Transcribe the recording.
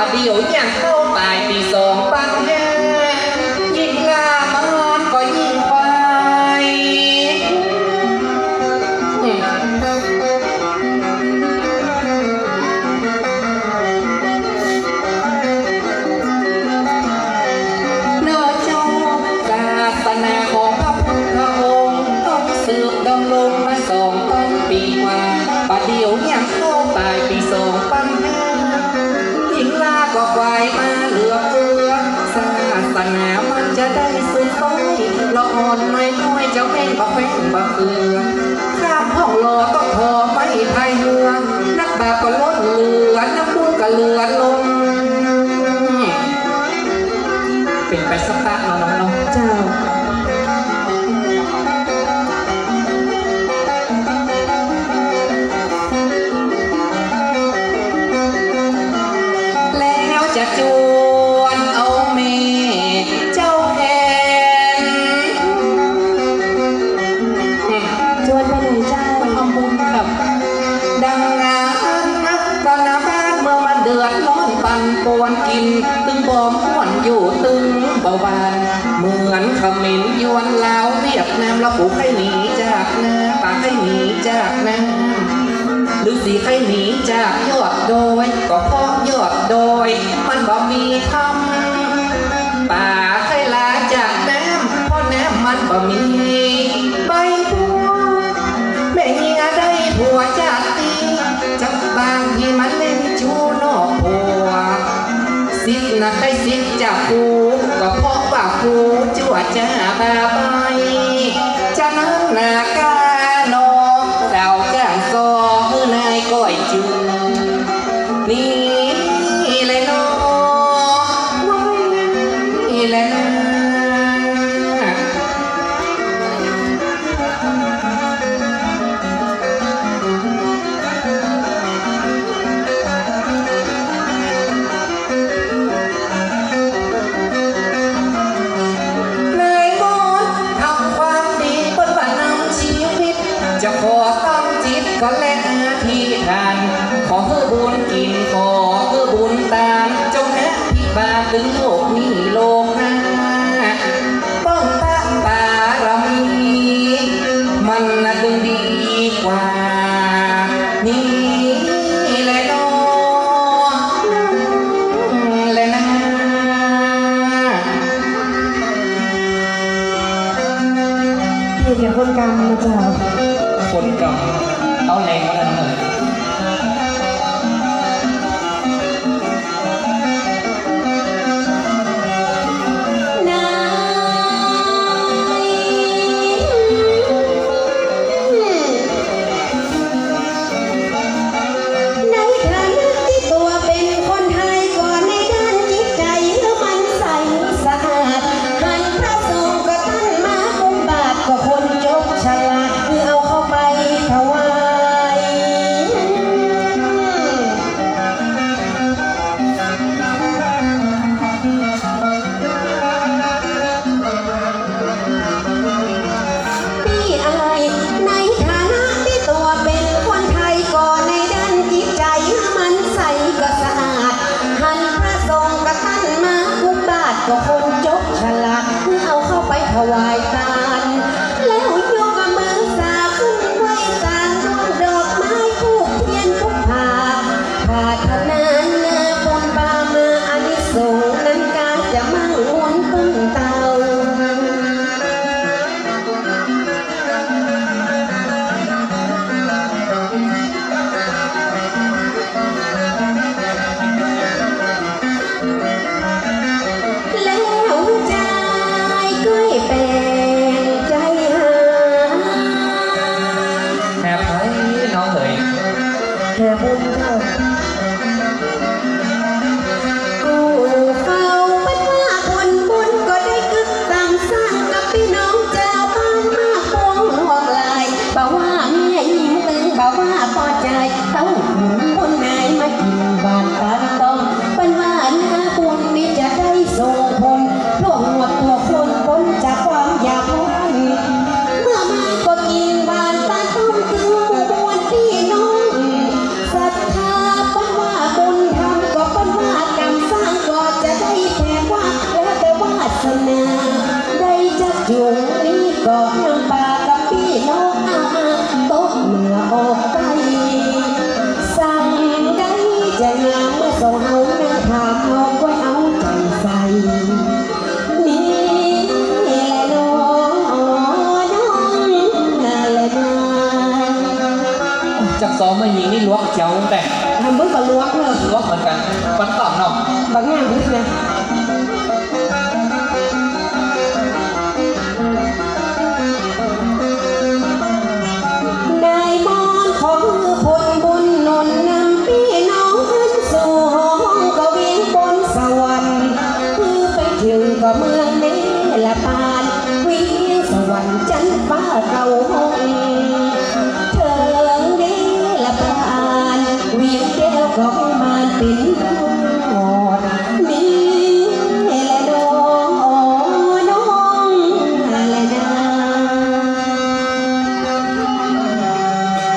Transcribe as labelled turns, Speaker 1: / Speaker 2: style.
Speaker 1: ว่าเดียวอย่างเข้าตายปีสองปังแน่
Speaker 2: ยิ่
Speaker 1: งลามงอน
Speaker 2: ก็ยิ่งไปเนื้อเจ้า
Speaker 1: ศาสนาของพระพุทธองค์ต้องสืบดำรงมาสองพันปีกว่าประเดียวอย่างเข้าตายปีสอง อนไม่น้อยเจ้าแม่งบะแฟงบะเฟือข้ามห้องรอต้องพอไม่ทายเรือนักบาปก็ล้นเหลือนั
Speaker 2: ก
Speaker 1: บุญก็เลือลงเป็
Speaker 2: นไปสักตั้งแล้น้องเจ้า อนกิน ตึงบอมม่อนอยู่ตึงเบาบางเหมือนขมิ้นยวนลาวเวียดนามเราปลูกให้
Speaker 1: หนี
Speaker 2: จากนาป่าให้หนีจากนาหรือสีให้หนีจากยอดโดยก็เพาะยอดโดยมันบ่มีคำากกูก็เพราะว่ากูจั่วจะหาบาใบจะนั่งนา เดี๋ยวคนกรรมนะจ๊ะคนกรรงเอาแรงกันหน่อย สองมาหญิงนี่ล้
Speaker 1: วงเจ้าแต่
Speaker 2: ทำเบิ้งก็ล้วงเลย
Speaker 1: ล้วงเหมือนกันฟันตอบเนาะ
Speaker 2: บางงานพึ่งเลยเมืองนี้ละปานวิ่งสวรรค์จันฟ้าเราห้อง có mang tiếng